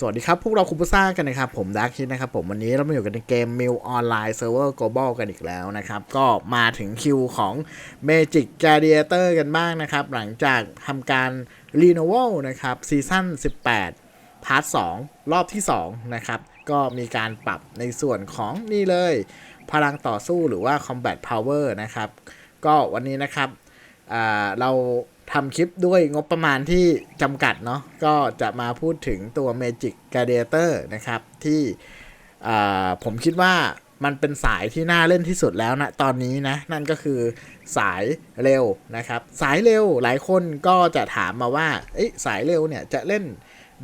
สวัสดีครับ พวกเราคุปซ่ากันนะครับ ผมดาร์คิดนะครับผมวันนี้เรามาอยู่กันในเกม Mill Online Server Global กันอีกแล้วนะครับ ก็มาถึงคิวของ Magic Gladiator กันบ้างนะครับ หลังจากทำการ Renewal นะครับซีซั่น18 พาร์ท 2 รอบที่ 2 นะครับ ก็มีการปรับในส่วนของนี่เลย พลังต่อสู้หรือว่า Combat Power นะครับ ก็วันนี้นะครับเรา ทำคลิปด้วยงบประมาณที่จำกัดเนาะก็จะมาพูดถึงตัว Magic Gladiator นะครับ ที่ผมคิดว่ามันเป็นสายที่น่าเล่นที่สุดแล้วนะตอนนี้นะ นั่นก็คือสายเร็วนะครับ สายเร็วหลายคนก็จะถามมาว่าเอ้สายเร็วเนี่ยจะเล่น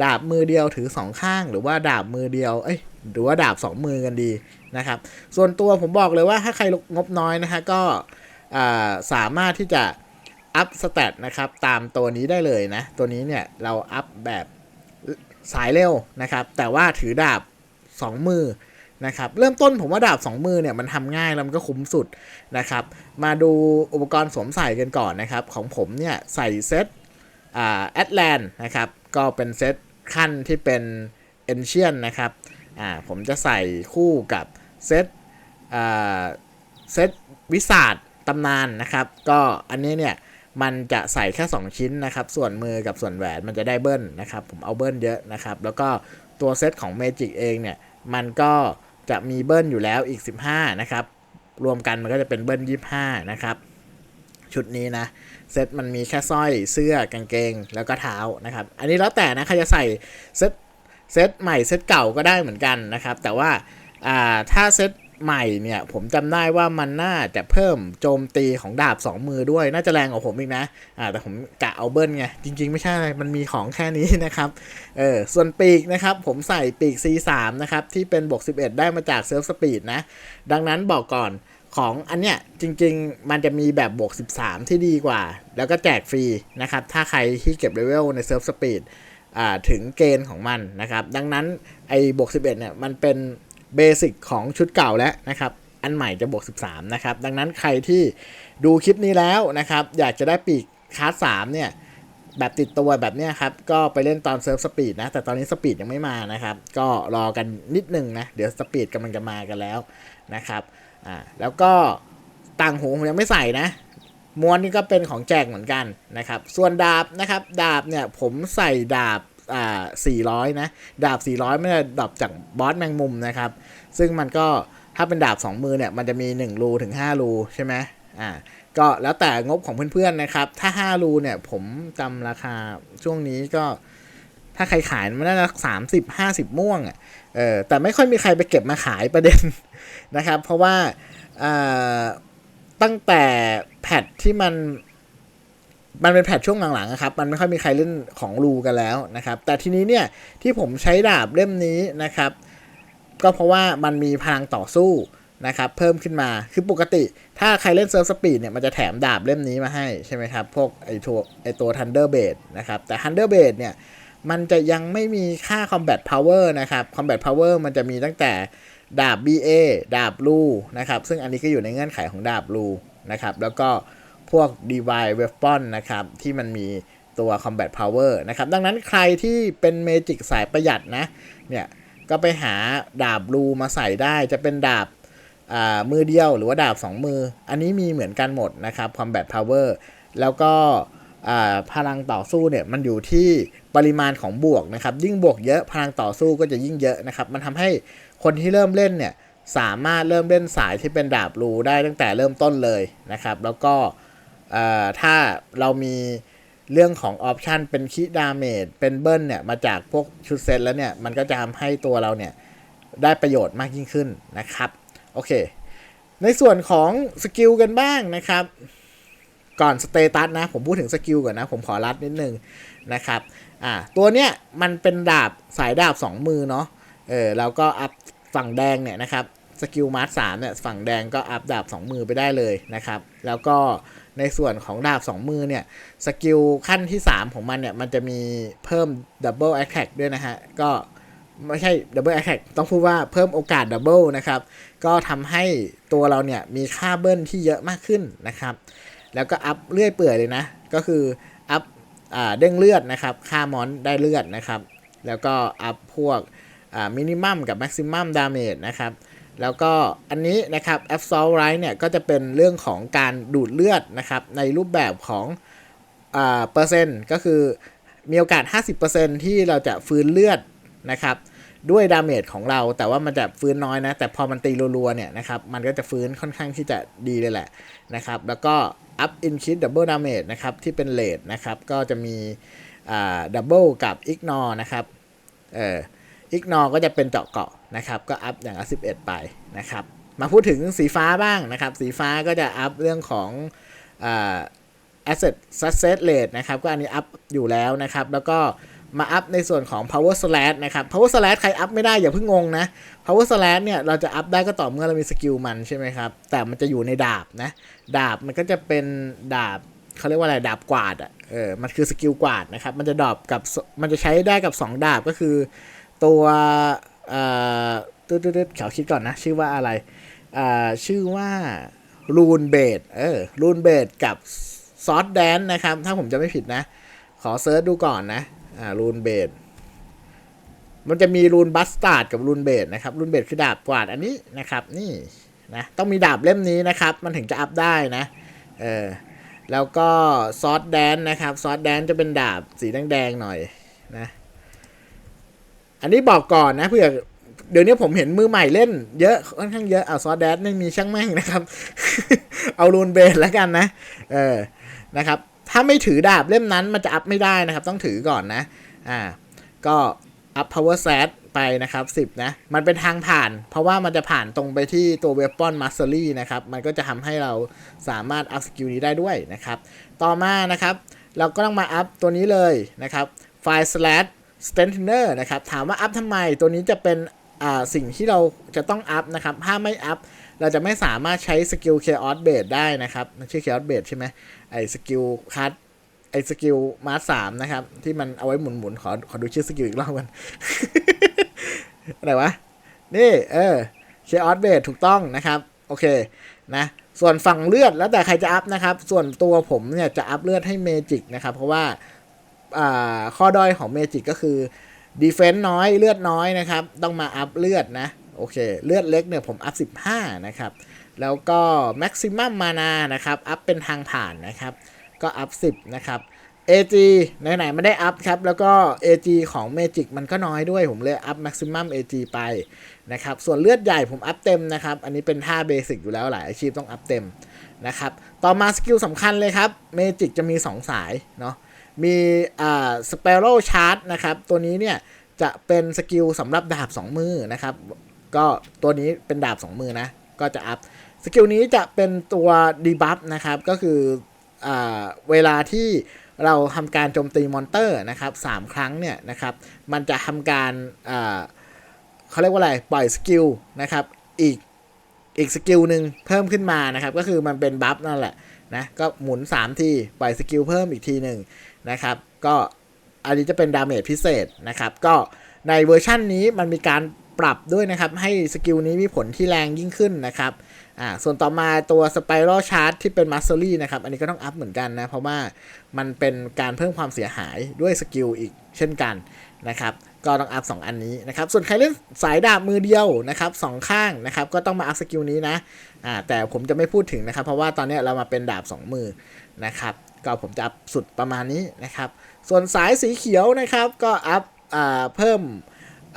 ดาบมือเดียวถือสองข้าง หรือว่าดาบมือเดียวเอ้ยหรือว่าดาบสองมือกันดีนะครับ ส่วนตัวผมบอกเลยว่าถ้าใครงบน้อยนะฮะก็สามารถที่จะ อัพสเตตนะครับตามตัวนี้ได้เลยนะ ตัวนี้เนี่ยเราอัพแบบสายเร็วนะครับ แต่ว่าถือดาบ 2 มือนะครับ เริ่มต้นผมว่าดาบ 2 มือเนี่ยมันทำง่ายแล้วมันก็คุ้มสุดนะครับ มาดูอุปกรณ์สวมใส่กันก่อนนะครับ ของผมเนี่ยใส่เซตอ่าแอตแลนนะครับ ก็เป็นเซตขั้นที่เป็นเอนเชียนนะครับอ่าผมจะใส่คู่กับเซตอ่าเซตวิสาดตำนานนะครับ ก็อันนี้เนี่ย มันจะใส่แค่ 2 ชิ้นนะครับ ส่วนมือกับส่วนแหวนมันจะได้เบิ้ลนะครับ ผมเอาเบิ้ลเยอะนะครับ แล้วก็ตัวเซตของ Magic เองเนี่ย มันก็จะมีเบิ้ลอยู่แล้วอีก 15 นะครับ รวมกันมันก็จะเป็นเบิ้ล 25 นะครับ ชุดนี้นะ เซตมันมีแค่สร้อยเสื้อกางเกง แล้วก็เท้านะครับ อันนี้แล้วแต่นะใครจะใส่เซตเซตใหม่เซตเก่าก็ได้เหมือนกันนะครับ แต่ว่าอ่าถ้าเซต ใหม่เนี่ย ผมจำได้ว่ามันน่าจะเพิ่มโจมตีของดาบ 2 มือด้วย น่าจะแรงกว่าผมอีกนะอ่าแต่ผมกะเอาเบิ้ลไง จริง ๆ ไม่ใช่อะไรมันมีของแค่นี้นะครับเออส่วนปีกนะครับ ผมใส่ปีก C3 นะครับ ที่เป็นบวก11 ได้มาจากเซิร์ฟสปีดนะ ดังนั้นบอกก่อนของอันเนี้ยจริง ๆ มันจะมีแบบบวก 13 ที่ดีกว่า แล้วก็แจกฟรีนะครับ ถ้าใครที่เก็บเลเวลในเซิร์ฟสปีดอ่าถึงเกณฑ์ของมันนะครับ ดังนั้นไอ้บวก 11เนี่ยมันเป็น เบสิกของชุดเก่าแล้วนะครับ อันใหม่จะบวก 13 นะครับ ดังนั้นใครที่ดูคลิปนี้แล้วนะครับ อยากจะได้ปีกคลาส3เนี่ย แบบติดตัวแบบเนี้ยครับ ก็ไปเล่นตอนเซิร์ฟสปีดนะ แต่ตอนนี้สปีดยังไม่มานะครับ ก็รอกันนิดนึงนะ เดี๋ยวสปีดกำลังจะมากันแล้วนะครับ อ่า แล้วก็ต่างหูผมยังไม่ใส่นะม้วนนี่ก็เป็นของแจกเหมือนกันนะครับ ส่วนดาบนะครับ ดาบเนี่ยผมใส่ดาบ อ่า400 นะ ดาบ 400 ไม่ได้ดาบจากบอสแมงมุมนะครับ ซึ่งมันก็ถ้าเป็นดาบ 2 มือเนี่ย มันจะมี 1 รูถึง 5 รูใช่ไหมอ่าก็แล้วแต่งบของเพื่อนๆนะครับ ถ้า 5 รูเนี่ย ผมจำราคาช่วงนี้ก็ ถ้าใครขายมันน่าจะสามสิบห้าสิบม่วงอะเออแต่ไม่ค่อยมีใครไปเก็บมาขายประเด็นนะครับ เพราะว่าอ่าตั้งแต่แพทที่มัน มันเป็นแพทช่วงหลังๆนะครับ มันไม่ค่อยมีใครเล่นของรูกันแล้วนะครับ แต่ทีนี้เนี่ยที่ผมใช้ดาบเล่มนี้นะครับ ก็เพราะว่ามันมีพลังต่อสู้นะครับ เพิ่มขึ้นมา คือปกติ ถ้าใครเล่นเซิร์ฟสปีดเนี่ยมันจะแถมดาบเล่มนี้มาให้ใช่ไหมครับ พวกไอตัวไอตัว Thunder b a d นะครับ แต่ Thunder b a d เนี่ยมันจะยังไม่มีค่า Combat Power นะครับ Combat Power มันจะมีตั้งแต่ดาบ BA ดาบลูนะครับ ซึ่งอันนี้ก็อยู่ในเงื่อนไขของดาบลูนะครับ แล้วก็ วก Divine Weapon นะครับ ที่มันมีตัว Combat Power นะครับ ดังนั้นใครที่เป็นเมจิกสายประหยัดนะ เนี่ย ก็ไปหาดาบลูมาใส่ได้จะเป็นดาบมือเดียวหรือว่าดาบ 2 มือ อันนี้มีเหมือนกันหมดนะครับ Combat Power แล้วก็พลังต่อสู้เนี่ยมันอยู่ที่ปริมาณของบวกนะครับ ยิ่งบวกเยอะพลังต่อสู้ก็จะยิ่งเยอะนะครับ มันทำให้คนที่เริ่มเล่นเนี่ยสามารถเริ่มเล่นสายที่เป็นดาบรูได้ตั้งแต่เริ่มต้นเลยนะครับ แล้วก็ ถ้าเรามีเรื่องของออปชันเป็นคีดาเมจเป็นเบิลเนี่ย มาจากพวกชุดเซตแล้วเนี่ย มันก็จะทำให้ตัวเราเนี่ย ได้ประโยชน์มากยิ่งขึ้นนะครับ โอเค ในส่วนของสกิลกันบ้างนะครับ ก่อนสเตตัสนะ ผมพูดถึงสกิลก่อนนะ ผมขอรัดนิดนึงนะครับ อ่า ตัวเนี้ยมันเป็นดาบสายดาบ 2 มือเนาะ เออแล้วก็อัพฝั่งแดงเนี่ยนะครับ สกิลมาร์สามเนี่ยฝั่งแดงก็อัพดาบ 2 มือไปได้เลยนะครับ แล้วก็ ในส่วนของดาบ 2 มือเนี่ยสกิลขั้นที่ 3 ของมันเนี่ย มันจะมีเพิ่มดับเบิลแอคแท็กด้วยนะฮะ ก็ไม่ใช่ดับเบิลแอคแท็กต้องพูดว่าเพิ่มโอกาสดับเบิลนะครับ ก็ทำให้ตัวเราเนี่ย มีค่าเบิ้ลที่เยอะมากขึ้นนะครับ แล้วก็อัพเลื่อยเปื่อยเลยนะ ก็คืออัพอ่าเด้งเลือดนะครับ ค่ามอนได้เลือดนะครับ แล้วก็อัพพวกมินิมัมกับแม็กซิมัมดาเมจนะครับ แล้วก็อันนี้นะครับ Absol Right เนี่ยก็จะเป็นเรื่องของการดูดเลือดนะครับในรูปแบบของอ่าเปอร์เซ็นต์ก็คือมีโอกาส 50%ที่เราจะฟื้นเลือดนะครับด้วยดาเมจของเราแต่ว่ามันจะฟื้นน้อยนะ แต่พอมันตีรัวๆเนี่ยนะครับมันก็จะฟื้นค่อนข้างที่จะดีเลยแหละนะครับแล้วก็ up increase double damage นะครับที่เป็นเลทนะครับก็จะมีอ่า double กับ ignore นะครับเออ ignore ก็จะเป็นเจาะเกาะ นะครับก็อัพอย่างละ11 ไปนะครับมาพูดถึงสีฟ้าบ้างนะครับ สีฟ้าก็จะอัพเรื่องของอ asset success rate นะครับ ก็อันนี้อัพอยู่แล้วนะครับ แล้วก็มาอัพในส่วนของ power slash นะครับ power slash ใครอัพไม่ได้อย่าเพิ่งงงนะ power slash เนี่ยเราจะอัพได้ก็ต่อเมื่อเรามีสกิลมันใช่ไหมครับ แต่มันจะอยู่ในดาบนะ ดาบมันก็จะเป็นดาบเขาเรียกว่าอะไร ดาบกวาดอะ เออ มันคือสกิลกวาดนะครับ มันจะดอปกับ มันจะใช้ได้กับ 2 ดาบก็คือตัว อ่อตืดๆๆเขาคิดก่อนนะ ชื่อว่าอะไรอ่าชื่อว่ารูนเบดเออรูนเบดกับซอสแดนนะครับ ถ้าผมจะไม่ผิดนะ ขอเซิร์ชดูก่อนนะอ่ารูนเบดมันจะมีรูนบัสตาร์ดกับรูนเบดนะครับรูนเบดคือดาบกวาดอันนี้นะครับ นี่นะต้องมีดาบเล่มนี้นะครับ มันถึงจะอัพได้นะเออแล้วก็ซอสแดนนะครับซอสแดนจะเป็นดาบสีแดงๆหน่อยนะ อันนี้บอกก่อนนะเผื่อเดี๋ยวนี้ผมเห็นมือใหม่เล่นเยอะค่อนข้างเยอะเอาซอสแดนไม่มีช่างแม่งนะครับ เอารูนเบดแล้วกันนะ เออนะครับ ถ้าไม่ถือดาบเล่มนั้นมันจะอัพไม่ได้นะครับ ต้องถือก่อนนะ อ่า ก็อัพ power set ไปนะครับ 10 นะ มันเป็นทางผ่าน เพราะว่ามันจะผ่านตรงไปที่ตัว weapon mastery นะครับ มันก็จะทำให้เราสามารถอัพสกิลนี้ได้ด้วยนะครับ ต่อมานะครับ เราก็ต้องมาอัพตัวนี้เลยนะครับ file slash strengthener นะครับ ถามว่าอัพทำไม ตัวนี้จะเป็นสิ่งที่เราจะต้องอัพนะครับ ถ้าไม่อัพ เราจะไม่สามารถใช้สกิล chaos base ได้นะครับ มันชื่อ chaos base ใช่ไหมไอ้สกิลคัทไอ้สกิลมาร์สามนะครับ ที่มันเอาไว้หมุนๆขอขอดูชื่อสกิลอีกรอบกันอะไรวะ นี่ เออ chaos base ถูกต้องนะครับ โอเคนะส่วนฝั่งเลือดแล้วแต่ใครจะอัพนะครับ ส่วนตัวผมเนี่ยจะอัพเลือดให้เมจิกนะครับ เพราะว่า ข้อด้อยของเมจิกก็คือดีเฟน s ์น้อยเลือดน้อยนะครับ ต้องมาอัพเลือดนะ โอเค เลือดเล็กเนี่ยผมอัพ 15 นะครับ แล้วก็ Maximum Mana นานะครับ อัพเป็นทางผ่านนะครับ ก็อัพ 10 นะครับ AG ไหนๆไม่ได้อัพครับ แล้วก็ AG ของ Magic มันก็น้อยด้วย ผมเลยอัพ Maximum AG ไปนะครับ ส่วนเลือดใหญ่ผมอัพเต็มนะครับ อันนี้เป็นท่าเบสิกอยู่แล้วหลายอาชีพต้องอัพเต็มนะครับ ต่อมาสกิลสำคัญเลยครับ Magic จะมี 2 สายเนาะ มีอ่า Sparrow Charge นะครับ ตัวนี้เนี่ยจะเป็นสกิลสำหรับดาบ 2 มือนะครับ ก็ตัวนี้เป็นดาบ 2 มือนะ ก็จะอัพ สกิลนี้จะเป็นตัวดีบัฟนะครับ ก็คืออเวลาที่เราทำการโจมตีมอนเตอร์นะครับสามครั้งเนี่ยนะครับ มันจะทำการเขาเรียกว่าอะไร ปล่อยสกิลนะครับ อีกอีกสกิลหนึ่งเพิ่มขึ้นมานะครับ ก็คือมันเป็นบัฟนั่นแหละนะ ก็หมุน 3 ที ปล่อยสกิลเพิ่มอีกทีหนึ่ง นะครับ ก็อันนี้จะเป็นดาเมจพิเศษนะครับ ก็ในเวอร์ชั่นนี้มันมีการปรับด้วยนะครับ ให้สกิลนี้มีผลที่แรงยิ่งขึ้นนะครับอ่าส่วนต่อมาตัว Spiral Charge ที่เป็น Mastery นะครับ อันนี้ก็ต้องอัพเหมือนกันนะ เพราะว่ามันเป็นการเพิ่มความเสียหายด้วยสกิลอีกเช่นกันนะครับก็ต้องอัพ 2 อันนี้นะครับ ส่วนใครเล่นสายดาบมือเดียวนะครับสองข้างนะครับก็ต้องมาอัพสกิลนี้นะอ่าแต่ผมจะไม่พูดถึงนะครับ เพราะว่าตอนนี้เรามาเป็นดาบ 2 มือนะครับ ก็ผมจะอัพสุดประมาณนี้นะครับ ส่วนสายสีเขียวนะครับก็อัพอ่าเพิ่ม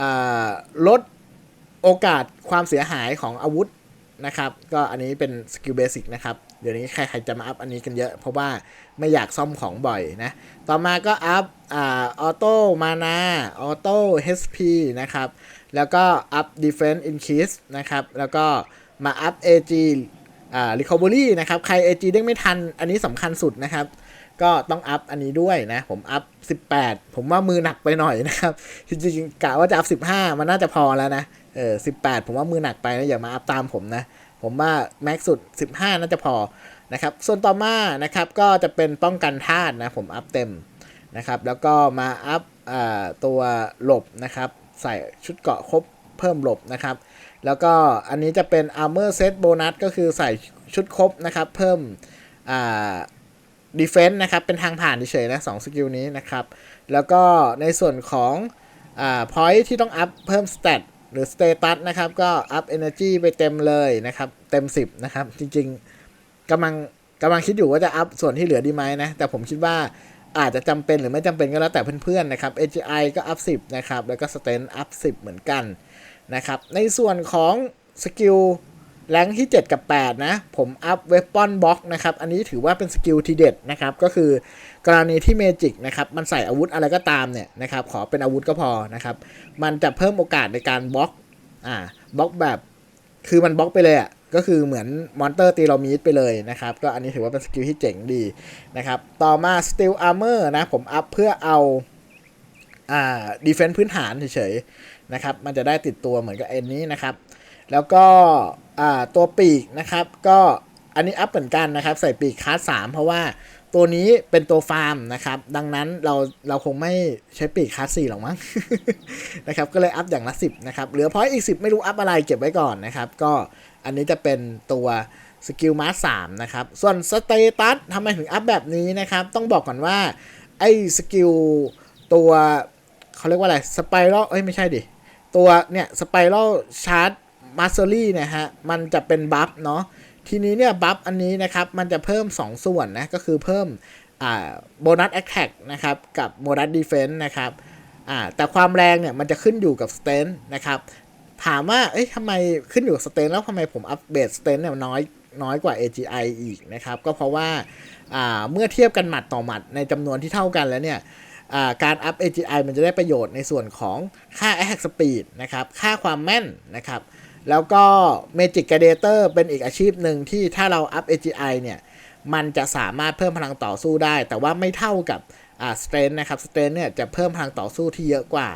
อ่าลดโอกาสความเสียหายของอาวุธนะครับ ก็อันนี้เป็นสกิลเบสิกนะครับ เดี๋ยวนี้ใครๆจะมาอัพอันนี้กันเยอะ เพราะว่าไม่อยากซ่อมของบ่อยนะ ต่อมาก็อัพอ่าออโต้มานาออโต้ HP นะครับ แล้วก็อัพ Defense Increase นะครับ แล้วก็มาอัพ AG อ่า Recovery นะครับ ใคร AG เด้งไม่ทัน อันนี้สำคัญสุดนะครับ ก็ต้องอัพอันนี้ด้วยนะ ผมอัพ 18 ผมว่ามือหนักไปหน่อยนะครับ จริงๆกะว่าจะอัพ 15 มันน่าจะพอแล้วนะ เออ 18 ผมว่ามือหนักไปนะอย่ามาอัพตามผมนะ ผมว่าแม็กสุด 15 น่าจะพอนะครับ ส่วนต่อมานะครับก็จะเป็นป้องกันธาตุนะ ผมอัพเต็มนะครับ แล้วก็มาอัพอ่าตัวหลบนะครับ ใส่ชุดเกราะครบเพิ่มหลบนะครับ แล้วก็อันนี้จะเป็น armor set bonus ก็คือใส่ชุดครบนะครับ เพิ่มอ่า defense นะครับ เป็นทางผ่านเฉยๆนะสองสกิลนี้นะครับ แล้วก็ในส่วนของอ่า point ที่ต้องอัพเพิ่ม stat หรือ status นะครับ ก็อัพ energy ไปเต็มเลยนะครับ เต็ม 10 นะครับ จริงๆกำลังกำลังคิดอยู่ว่าจะอัพส่วนที่เหลือดีไหมนะ แต่ผมคิดว่าอาจจะจำเป็นหรือไม่จำเป็นก็แล้วแต่เพื่อนๆนะครับ AGI ก็อัพ10นะครับ แล้วก็ strength อัพ10 เหมือนกัน นะครับ ในส่วนของสกิลแรงที่ 7 กับ 8 นะ ผมอัพ weapon box นะครับ อันนี้ถือว่าเป็นสกิลทีเด็ดนะครับ ก็คือกรณีที่เมจิกนะครับ มันใส่อาวุธอะไรก็ตามเนี่ยนะครับ ขอเป็นอาวุธก็พอนะครับ มันจะเพิ่มโอกาสในการบล็อก อ่า บล็อกแบบ คือมันบล็อกไปเลยอะ่ะ ก็คือเหมือนมอนเตอร์ตีเรามีดไปเลยนะครับ ก็อันนี้ถือว่าเป็นสกิลที่เจ๋งดีนะครับ ต่อมา Steel Armor นะ ผมอัพเพื่อเอา อ่าดีเฟน s ์พื้นฐานเฉยๆ นะครับ มันจะได้ติดตัวเหมือนกับเอ็นนี้นะครับ แล้วก็ตัวปีกนะครับ ก็อันนี้อัพเหมือนกันนะครับ ใส่ปีกคาสสามเพราะว่าตัวนี้เป็นตัวฟาร์มนะครับ ดังนั้นเราเราคงไม่ใช้ปีกคาสสี่หรอกมั้งนะครับ ก็เลยอัพอย่างละสิบนะครับเหลือพอยอีกสิบไม่รู้อัพอะไรเก็บไว้ก่อนนะครับ ก็อันนี้จะเป็นตัวสกิลมาสามนะครับ ส่วนสเตตัสทำไมถึงอัพแบบนี้นะครับ ต้องบอกก่อนว่า ไอ้สกิลตัวเขาเรียกว่าอะไรสไปรัลเอ้ยไม่ใช่ดิ ตัวเนี่ยสไปรัลชาร์จมาสเตอรี่นะฮะ มันจะเป็นบัฟเนาะทีนี้เนี่ยบัฟอันนี้นะครับ มันจะเพิ่ม 2 ส่วนนะ ก็คือเพิ่มโบนัสแอคแท็กนะครับ กับโบนัสดีเฟนต์นะครับแต่ความแรงเนี่ยมันจะขึ้นอยู่กับสเตนนะครับ ถามว่า เอ้ยทำไมขึ้นอยู่กับสเตนแล้วทำไมผมอัปเดตสเตนเนี่ยน้อยน้อยกว่า AGI อีกนะครับ ก็เพราะว่าเมื่อเทียบกันหมัดต่อหมัดในจำนวนที่เท่ากันแล้วเนี่ย การอัพ AGI มันจะได้ประโยชน์ในส่วนของค่า Attack Speed นะครับ ค่าความแม่นนะครับ แล้วก็ Magic Gladiator เป็นอีกอาชีพหนึ่งที่ถ้าเราอัพ AGI เนี่ย มันจะสามารถเพิ่มพลังต่อสู้ได้ แต่ว่าไม่เท่ากับอ่า Strength นะครับ Strength เนี่ยจะเพิ่มพลังต่อสู้ที่เยอะกว่า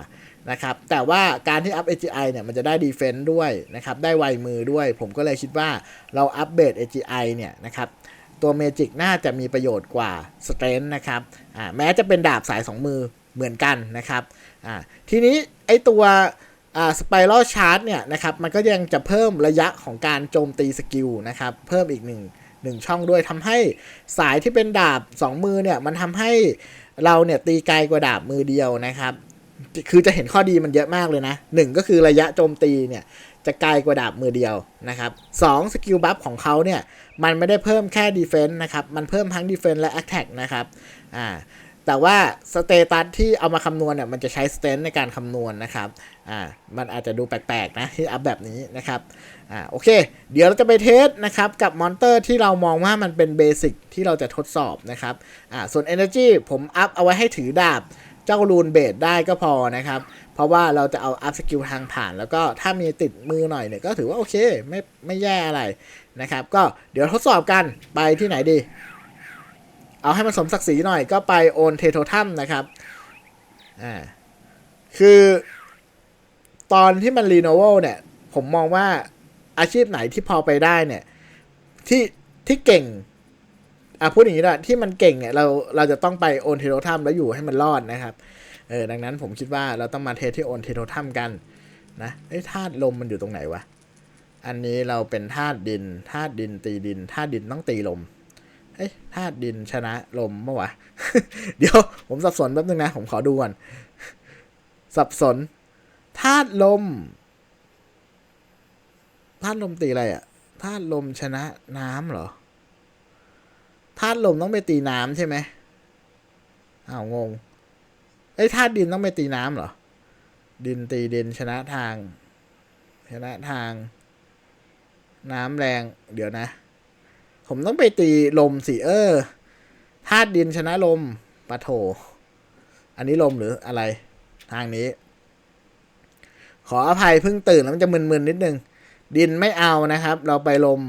นะครับ แต่ว่าการที่อัพ AGI เนี่ยมันจะได้ Defense ด้วยนะครับ ได้ไวมือด้วย ผมก็เลยคิดว่าเราอัปเดต AGI เนี่ยนะครับ ตัวเมจิกน่าจะมีประโยชน์กว่าสเตรนนะครับแม้จะเป็นดาบสาย2มือเหมือนกันนะครับทีนี้ไอตัวสไปรัลชาร์จเนี่ยนะครับมันก็ยังจะเพิ่มระยะของการโจมตีสกิลนะครับเพิ่มอีกหนึ่งหนึ่งช่องด้วยทำให้สายที่เป็นดาบ 2 มือเนี่ยมันทำให้เราเนี่ยตีไกลกว่าดาบมือเดียวนะครับ คือจะเห็นข้อดีมันเยอะมากเลยนะหนึ่งก็คือระยะโจมตีเนี่ย จะไกลกว่าดาบมือเดียวนะครับสองสกิลบัฟของเขาเนี่ย มันไม่ได้เพิ่มแค่ดีเฟน s ์นะครับ มันเพิ่มทั้งดีเฟน s ์และ Attack นะครับอ่าแต่ว่าสเตตัสที่เอามาคำนวณเนี่ยมันจะใช้สเตนในการคำนวณนะครับอ่ามันอาจจะดูแปลกๆนะที่อัพแบบนี้นะครับอ่าโอเค เดี๋ยวเราจะไปเทสนะครับกับมอนเตอร์ที่เรามองว่ามันเป็นเบสิกที่เราจะทดสอบนะครับอ่าส่วน Energy ผมอัพเอาไว้ให้ถือดาบเจ้ารูนเบดได้ก็พอนะครับ เพราะว่าเราจะเอาอัพสกิลทางผ่าน แล้วก็ถ้ามีติดมือหน่อยเนี่ยก็ถือว่าโอเคไม่ไม่แย่อะไรนะครับ ก็เดี๋ยวทดสอบกันไปที่ไหนดี เอาให้มันสมศักดิ์ศรีหน่อยก็ไปโอนเทโททัมนะครับอ่าคือตอนที่มันรีโนเวลเนี่ย ผมมองว่าอาชีพไหนที่พอไปได้เนี่ย ที่ที่เก่งอะพูดอย่างนี้ละที่มันเก่งเนี่ยเราเราจะต้องไปโอนเทโททัมแล้วอยู่ให้มันรอดนะครับ เออดังนั้นผมคิดว่าเราต้องมาเทสที่โอนเทโททัมกันนะไอ้ยธาตุลมมันอยู่ตรงไหนวะ อันนี้เราเป็นธาตุดินธาตุดินตีดินธาตุดินต้องตีลมเอ้ยธาตุดินชนะลมเมื่อวะ เดี๋ยวผมสับสนแป๊บนึงนะ ผมขอดูก่อน สับสนธาตุลมธาตุลมตีอะไรอะธาตุลมชนะน้ำเหรอธาตุลมต้องไปตีน้ำใช่ไหมอ้าวงง อ้ธาตุดินต้องไปตีน้ำเหรอ ดินตีดินชนะทาง ชนะทาง น้ำแรง เดี๋ยวนะ ผมต้องไปตีลมสิเออธาตุดินชนะลมปะโถ อันนี้ลมหรืออะไร ทางนี้ ขออภัยเพิ่งตื่นแล้วมันจะมึนๆนิดนึง ดินไม่เอานะครับ เราไปลม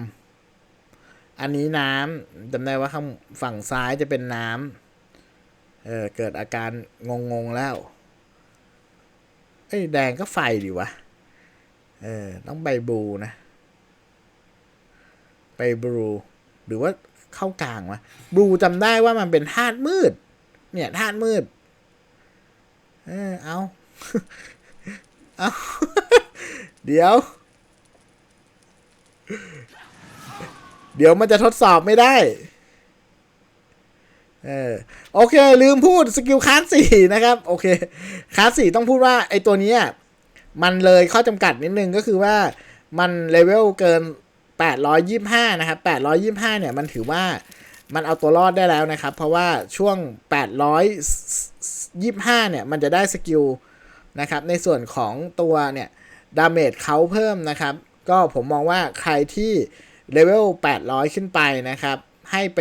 อันนี้น้ำจำได้ว่าข้างฝั่งซ้ายจะเป็นน้ำ เออเกิดอาการงงๆแล้วเอ้แดงก็ไฟดีวะ เออต้องใบบูนะไปบลูหรือว่าเข้ากลางวะบลูจำได้ว่ามันเป็นธาตุมืด เนี่ยธาตุมืด เออเอาเอาเดี๋ยว เดี๋ยวมันจะทดสอบไม่ได้ เออโอเค ลืมพูดสกิลคลาสสี่นะครับ โอเคคลาสสี่ต้องพูดว่าไอตัวนี้มันเลยข้อจำกัดนิดนึงก็คือว่ามันเลเวลเกิน 825 นะครับ 825 เนี่ย มันถือว่ามันเอาตัวรอดได้แล้วนะครับ เพราะว่าช่วง 825 เนี่ย มันจะได้สกิลนะครับ ในส่วนของตัวเนี่ย ดาเมจเขาเพิ่มนะครับ ก็ผมมองว่าใครที่เลเวล800 ขึ้นไปนะครับ ให้ไป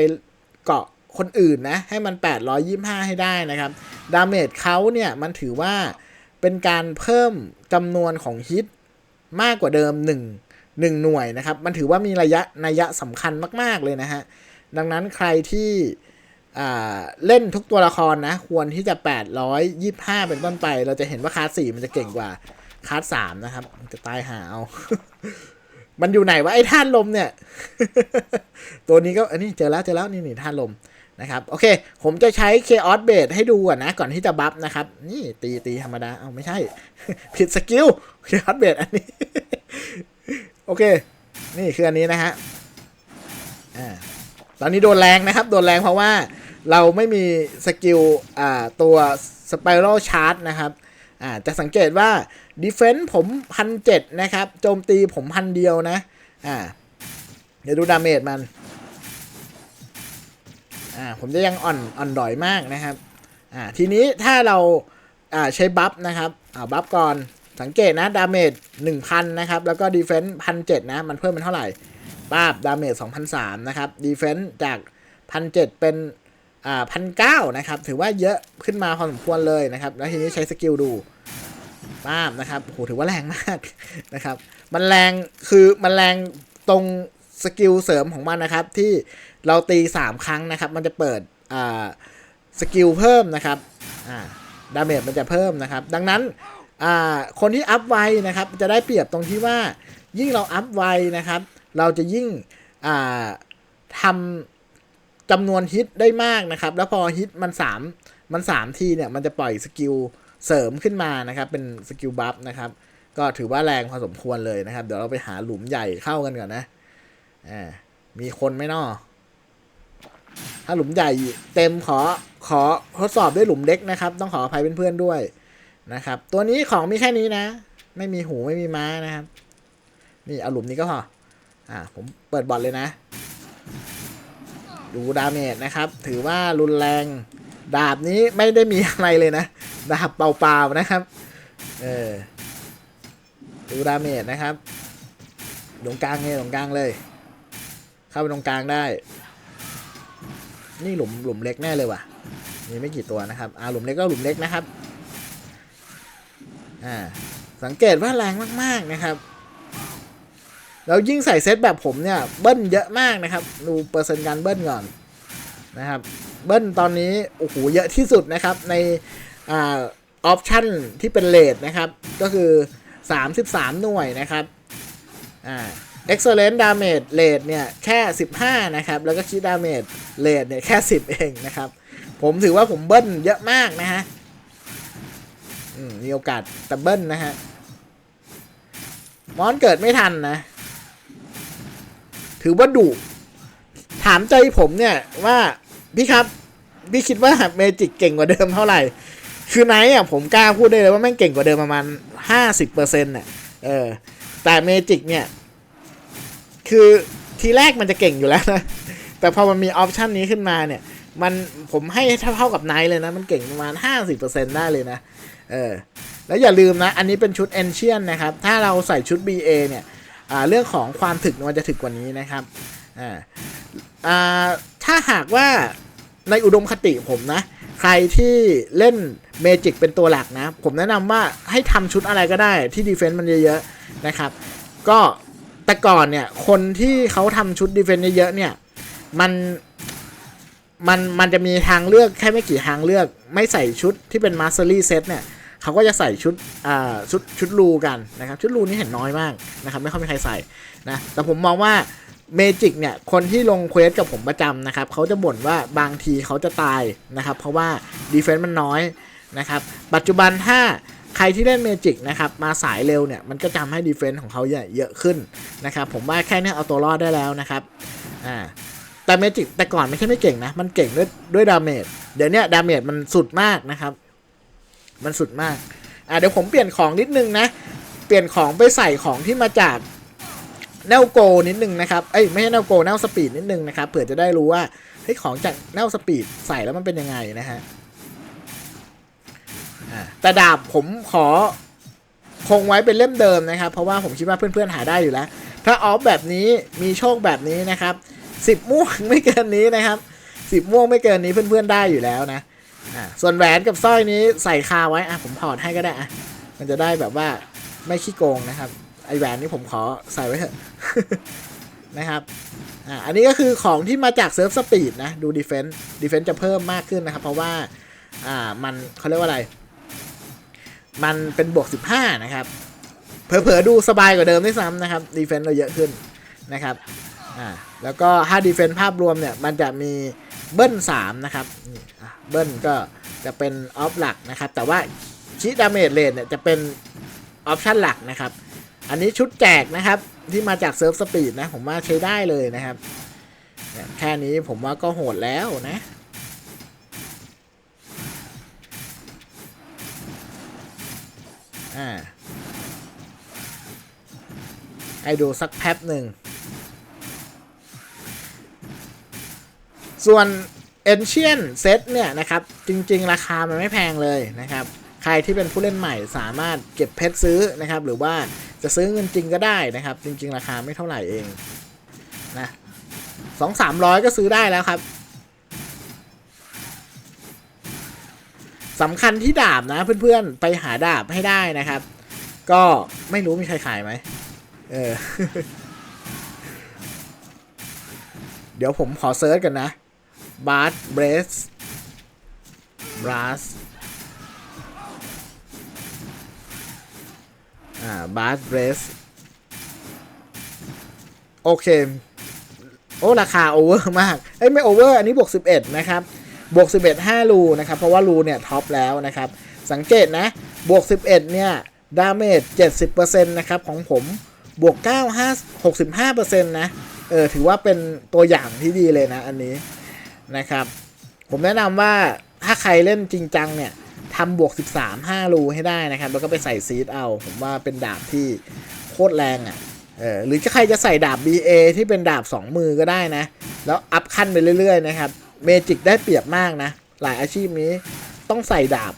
เกาะ คนอื่นนะ ให้มัน 825 ให้ได้นะครับ ดาเมจเขาเนี่ย มันถือว่าเป็นการเพิ่มจำนวนของฮิตมากกว่าเดิม 1 1 หน่วยนะครับ มันถือว่ามีระยะนัยะสำคัญมาก ๆ เลยนะฮะ ดังนั้นใครที่เล่นทุกตัวละครนะ ควรที่จะ 825 เป็นต้นไป เราจะเห็นว่าคลาส4มันจะเก่งกว่าคลาส3นะครับ จะตายหาเอา มันอยู่ไหนวะไอ้ท่านลมเนี่ย ตัวนี้ก็อันนี้เจอแล้วเจอแล้วนี่นี่ท่านลม นะครับโอเค ผมจะใช้ Chaos base ให้ดูก่อนนะ ก่อนที่จะบัฟนะครับ นี่ตีตีธรรมดา เอาไม่ใช่ ผิดสกิล Chaos base อันนี้ โอเค นี่คืออันนี้นะฮะอ่าตอนนี้โดนแรงนะครับ โดนแรงเพราะว่าเราไม่มีสกิลอ่าตัว Spiral Charge นะครับอ่าจะสังเกตว่า Defense ผมพันเจ็ดนะครับ โจมตีผมพันเดียวนะอ่าเดี๋ยวดูดาเมจมัน อ่าผมจะยังอ่อนอ่อนดอยมากนะครับอ่าทีนี้ถ้าเราอ่าใช้บัฟนะครับอ่าบัฟก่อนสังเกตนะดาเมจ1,000นะครับแล้วก็ดีเฟนซ์พันเนะมันเพิ่มเป็นเท่าไหร่ป้าบดาเมจ2,003นะครับดีเฟนซ์จากพันเเป็นอ่าพันเนะครับถือว่าเยอะขึ้นมาพอสมควรเลยนะครับแล้วทีนี้ใช้สกิลดูป้าบนะครับโหถือว่าแรงมากนะครับมันแรงคือมันแรงตรง สกิลเสริมของมันนะครับ ที่เราตี 3 ครั้งนะครับ มันจะเปิดสกิลเพิ่มนะครับดาเมจมันจะเพิ่มนะครับ ดังนั้นคนที่อัพไวนะครับ จะได้เปรียบตรงที่ว่า ยิ่งเราอัพไวนะครับ เราจะยิ่งทำจำนวนฮิตได้มากนะครับ แล้วพอฮิตมัน3มัน3ทีเนี่ย มันจะปล่อยสกิลเสริมขึ้นมานะครับ เป็นสกิลบัฟนะครับ ก็ถือว่าแรงพอสมควรเลยนะครับ เดี๋ยวเราไปหาหลุมใหญ่เข้ากันก่อนนะ อ่ามีคนไหมนอถ้าหลุมใหญ่เต็มขอขอทดสอบด้วยหลุมเล็กนะครับ ต้องขออภัยเพื่อนๆด้วยนะครับ ตัวนี้ของมีแค่นี้นะ ไม่มีหูไม่มีม้านะครับ นี่เอาหลุมนี้ก็พออ่าผมเปิดบอลเลยนะ ดูดาเมจนะครับ ถือว่ารุนแรง ดาบนี้ไม่ได้มีอะไรเลยนะ ดาบเปล่าๆนะครับ เออดูดาเมจนะครับตรงกลางเลยตรงกลางเลย เข้าไปตรงกลางได้ นี่หลุมหลุมเล็กแน่เลยว่ะ มีไม่กี่ตัวนะครับ อ่าหลุมเล็กก็หลุมเล็กนะครับ อ่า สังเกตว่าแรงมากๆนะครับ แล้วยิ่งใส่เซตแบบผมเนี่ย เบิ้ลเยอะมากนะครับ ดูเปอร์เซ็นต์การเบิ้ลก่อนนะครับ เบิ้ลตอนนี้ โอ้โห เยอะที่สุดนะครับ ใน อ่า ออปชั่นที่เป็นเลทนะครับ ก็คือ 33 หน่วยนะครับ อ่า excellent damage rate เนี่ยแค่ 15 นะครับ แล้วก็ crit damage rate เนี่ยแค่ 10 เองนะครับ ผมถือว่าผมเบิ้ลเยอะมากนะฮะมีโอกาสแต่เบิ้ลนะฮะ มอนเกิดไม่ทันนะ ถือว่าดุถามใจผมเนี่ยว่า พี่ครับ พี่คิดว่าเมจิกเก่งกว่าเดิมเท่าไหร่ คือไนท์อะผมกล้าพูดได้เลยว่าแม่งเก่งกว่าเดิมประมาณห้าสิบเปอร์เซ็นต์น่ะเออ แต่เมจิกเนี่ย คือทีแรกมันจะเก่งอยู่แล้วนะ แต่พอมันมีออปชันนี้ขึ้นมาเนี่ย มันผมให้เท่ากับไนท์เลยนะ มันเก่งประมาณ 50%ได้เลยนะ เออ แล้วอย่าลืมนะ อันนี้เป็นชุด a n c i e n นนะครับ ถ้าเราใส่ชุด BA เนี่ยเรื่องของความถึกมันจะถึกกว่านี้นะครับอ่าถ้าหากว่าในอุดมคติผมนะ ใครที่เล่นเมจิกเป็นตัวหลักนะ ผมแนะนำว่าให้ทำชุดอะไรก็ได้ที่ดีเฟนต์มันเยอะๆนะครับ ก็ แต่ก่อนเนี่ย คนที่เขาทำชุดดีเฟนต์เยอะๆเนี่ย มันมันมันจะมีทางเลือกแค่ไม่กี่ทางเลือก ไม่ใส่ชุดที่เป็นมาสเตอรี่เซตเนี่ยเขาก็จะใส่ชุดอ่าชุดชุดรูกันนะครับ ชุดรูนี่เห็นน้อยมากนะครับ ไม่ค่อยมีใครใส่นะแต่ผมมองว่าเมจิกเนี่ย คนที่ลงเควสกับผมประจำนะครับ เขาจะบ่นว่าบางทีเขาจะตายนะครับ เพราะว่าดีเฟนต์มันน้อยนะครับ ปัจจุบันถ้า ใครที่เล่นเมจิกนะครับ มาสายเร็วเนี่ย มันก็ทำให้ดีเฟนต์ของเขาใหญ่เยอะขึ้นนะครับ ผมว่าแค่นี้เอาตัวรอดได้แล้วนะครับอ่าแต่เมจิกแต่ก่อนไม่ใช่ไม่เก่งนะ มันเก่งด้วยด้วยดาเมจเดี๋ยวนี้ดาเมจมันสุดมากนะครับ มันสุดมากอะเดี๋ยวผมเปลี่ยนของนิดนึงนะ เปลี่ยนของไปใส่ของที่มาจากแนวโกนิดนึงนะครับเอ้ยไม่ใช่แนวโกแนวสปีดนิดนึงนะครับเผื่อจะได้รู้ว่าเฮ้ยของจากแนวสปีดใส่แล้วมันเป็นยังไงนะฮะอะ แต่ดาบผมขอคงไว้เป็นเล่มเดิมนะครับ เพราะว่าผมคิดว่าเพื่อนๆหาได้อยู่แล้ว ถ้าออฟแบบนี้มีโชคแบบนี้นะครับสิบม่วงไม่เกินนี้นะครับสิบม่วงไม่เกินนี้เพื่อนๆได้อยู่แล้วนะอ่าส่วนแหวนกับสร้อยนี้ใส่คาไว้อะผมถอดให้ก็ได้อะมันจะได้แบบว่าไม่ขี้โกงนะครับ ไอแหวนนี้ผมขอใส่ไว้เถอะนะครับอ่าอันนี้ก็คือของที่มาจากเซิร์ฟสปีดนะ ดูดีเฟนต์ดีเฟนต์จะเพิ่มมากขึ้นนะครับ เพราะว่าอ่ามันเขาเรียกว่าอะไร มันเป็นบวก 15 นะครับ เผลอๆดูสบายกว่าเดิมด้วยซ้ำนะครับดีเฟนต์เราเยอะขึ้นนะครับอ่าแล้วก็ถ้าดีเฟนต์ภาพรวมเนี่ย มันจะมีเบิ้ล3นะครับนี่เบิ้ลก็จะเป็นออฟหลักนะครับ แต่ว่าชิดาเมจเลนเนี่ยจะเป็นออปชันหลักนะครับ อันนี้ชุดแจกนะครับที่มาจากเซิร์ฟสปีดนะ ผมว่าใช้ได้เลยนะครับ แค่นี้ผมว่าก็โหดแล้วนะ อ่า ให้ดูสักแป๊บหนึ่ง ส่วน Ancient Set เนี่ยนะครับ จริง ๆ ราคามันไม่แพงเลยนะครับ ใครที่เป็นผู้เล่นใหม่สามารถเก็บเพชรซื้อนะครับ หรือว่าจะซื้อเงินจริงก็ได้นะครับ จริง ๆ ราคาไม่เท่าไหร่เองนะสองสามร้อยก็ซื้อได้แล้วครับ สำคัญที่ดาบนะเพื่อนๆ ไปหาดาบให้ได้นะครับ ก็ไม่รู้มีใครขายไหมเออ เดี๋ยวผมขอเซิร์ชกันนะบาร์เบรสบราสอ่าบาร์เบรสโอเค โอ้ ราคาโอเวอร์มาก เอ้ย ไม่โอเวอร์ อันนี้บวก 11 นะครับ บวก 11 5 รูนะครับ เพราะว่ารูเนี่ยท็อปแล้วนะครับ สังเกตนะบวก 11 เนี่ยดาเมจ70%นะครับของผมบวก 9 5 65%นะเออถือว่าเป็นตัวอย่างที่ดีเลยนะอันนี้นะครับ ผมแนะนำว่าถ้าใครเล่นจริงจังเนี่ยทำบวก 13 5 รูให้ได้นะครับ แล้วก็ไปใส่ซีดเอา ผมว่าเป็นดาบที่โคตรแรงอะ่ะเออหรือจะใครจะใส่ดาบ BA ที่เป็นดาบ 2 มือก็ได้นะ แล้วอัพขั้นไปเรื่อยๆนะครับ เมจิกได้เปรียบมากนะ หลายอาชีพนี้ต้องใส่ดาบ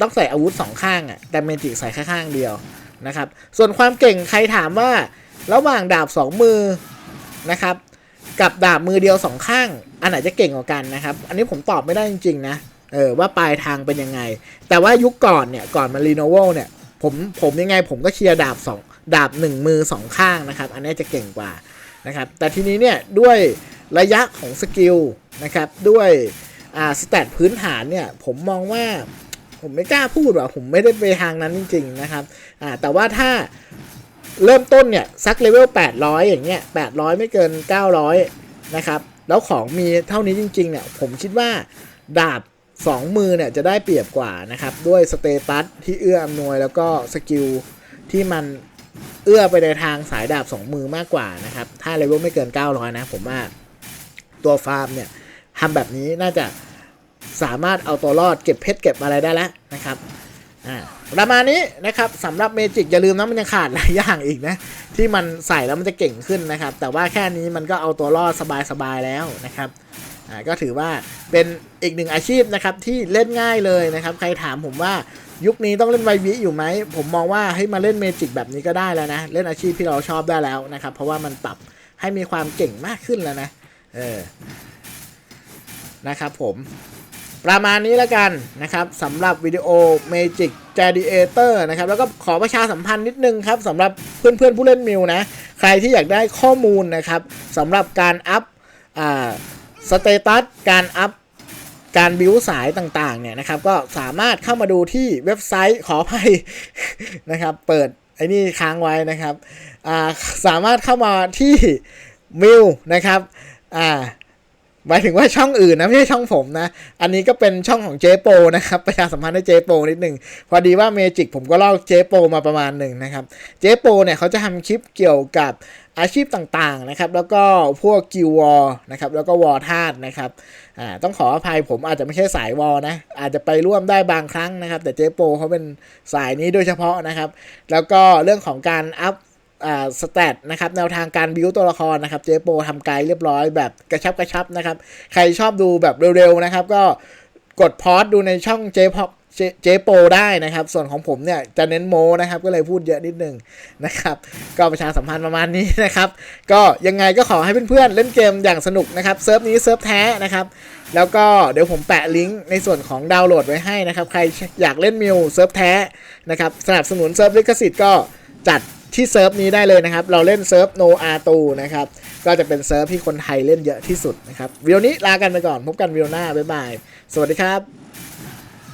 ต้องใส่อาวุธสองข้างอะ่ะ แต่เมจิกใส่แค่ข้างเดียวนะครับ ส่วนความเก่งใครถามว่า ระหว่างดาบ2มือนะครับ กับดาบมือเดียวสองข้าง อันไหนจะเก่งกว่ากันนะครับ อันนี้ผมตอบไม่ได้จริง ๆ นะเออว่าปลายทางเป็นยังไง แต่ว่ายุคก่อนเนี่ยก่อนมารีโนโวลเนี่ยผมผมยังไงผมก็เชียร์ดาบสองดาบหนึ่งมือสองข้างนะครับ อันนี้จะเก่งกว่านะครับ แต่ทีนี้เนี่ยด้วยระยะของสกิล นะครับ ด้วยอ่าสแตทพื้นฐานเนี่ย ผมมองว่าผมไม่กล้าพูดว่าผมไม่ได้ไปทางนั้นจริง ๆ นะครับอ่าแต่ว่าถ้าเริ่มต้นเนี่ยสักเลเวล800 อย่างเงี้ย800 ไม่เกิน 900 นะครับ แล้วของมีเท่านี้จริง ๆ เนี่ย ผมคิดว่าดาบ 2 มือเนี่ยจะได้เปรียบกว่านะครับ ด้วยสเตตัสที่เอื้ออำนวยแล้วก็สกิลที่มันเอื้อไปในทางสายดาบ 2 มือมากกว่านะครับ ถ้าเลเวลไม่เกิน 900 นะ ผมว่าตัวฟาร์มเนี่ย ทำแบบนี้น่าจะสามารถเอาตัวรอดเก็บเพชรเก็บอะไรได้แล้วนะครับอ่าประมาณนี้นะครับสำหรับเมจิกอย่าลืมนะมันยังขาดหลายอย่างอีกนะ ที่มันใส่แล้วมันจะเก่งขึ้นนะครับ แต่ว่าแค่นี้มันก็เอาตัวรอดสบายๆแล้วนะครับก็ถือว่าเป็นอีกหนึ่งอาชีพนะครับที่เล่นง่ายเลยนะครับ ใครถามผมว่ายุคนี้ต้องเล่นไววิอยู่ไหม ผมมองว่าให้มาเล่นเมจิกแบบนี้ก็ได้แล้วนะ เล่นอาชีพที่เราชอบได้แล้วนะครับ เพราะว่ามันปรับให้มีความเก่งมากขึ้นแล้วนะเออ นะครับผมประมาณนี้แล้วกันนะครับสำหรับวิดีโอ Magic Gladiator นะครับแล้วก็ขอประชาสัมพันธ์นิดนึงครับสำหรับเพื่อนๆผู้เล่นมิวนะ ใครที่อยากได้ข้อมูลนะครับสำหรับการอัพสเตตัสการอัพการบิวสายต่างๆเนี่ยนะครับก็สามารถเข้ามาดูที่เว็บไซต์ขออภัยนะครับเปิดไอ้นี่ค้างไว้นะครับสามารถเข้ามาที่มิวนะครับอ่า หมายถึงว่าช่องอื่นนะไม่ใช่ช่องผมนะ อันนี้ก็เป็นช่องของเจโปนะครับ ประชาสัมพันธ์ให้เจโปนิดหนึ่งพอดีว่าเมจิกผมก็ลอกเจโปมาประมาณหนึ่งนะครับเจโปเนี่ยเขาจะทำคลิปเกี่ยวกับอาชีพต่างๆนะครับ แล้วก็พวกกิววอนะครับ แล้วก็วอธาตุนะครับอ่าต้องขออภัยผมอาจจะไม่ใช่สายวอนะ อาจจะไปร่วมได้บางครั้งนะครับ แต่เจโปเขาเป็นสายนี้โดยเฉพาะนะครับ แล้วก็เรื่องของการอัพ อ่าสแตทนะครับแนวทางการบิวตัวละครนะครับเจโปทำไกด์เรียบร้อยแบบกระชับกระชับนะครับ ใครชอบดูแบบเร็วๆนะครับ ก็กดพอดดูในช่องเจพอเจโปได้นะครับ ส่วนของผมเนี่ยจะเน้นโมนะครับ ก็เลยพูดเยอะนิดนึงนะครับ ก็ประชาสัมพันธ์ประมาณนี้นะครับ ก็ยังไงก็ขอให้เพื่อนๆเล่นเกมอย่างสนุกนะครับเซิร์ฟนี้เซิร์ฟแท้นะครับ แล้วก็เดี๋ยวผมแปะลิงก์ในส่วนของดาวน์โหลดไว้ให้นะครับ ใครอยากเล่นมิวเซิร์ฟแท้นะครับสนับสนุนเซิร์ฟลิขสิทธิ์ก็จัด ที่เซิร์ฟนี้ได้เลยนะครับ เราเล่นเซิร์ฟโนอาตูนะครับ ก็จะเป็นเซิร์ฟที่คนไทยเล่นเยอะที่สุดนะครับวิดีโอนี้ลากันไปก่อน พบกันวิดีโอหน้า บ๊ายบาย สวัสดีครับ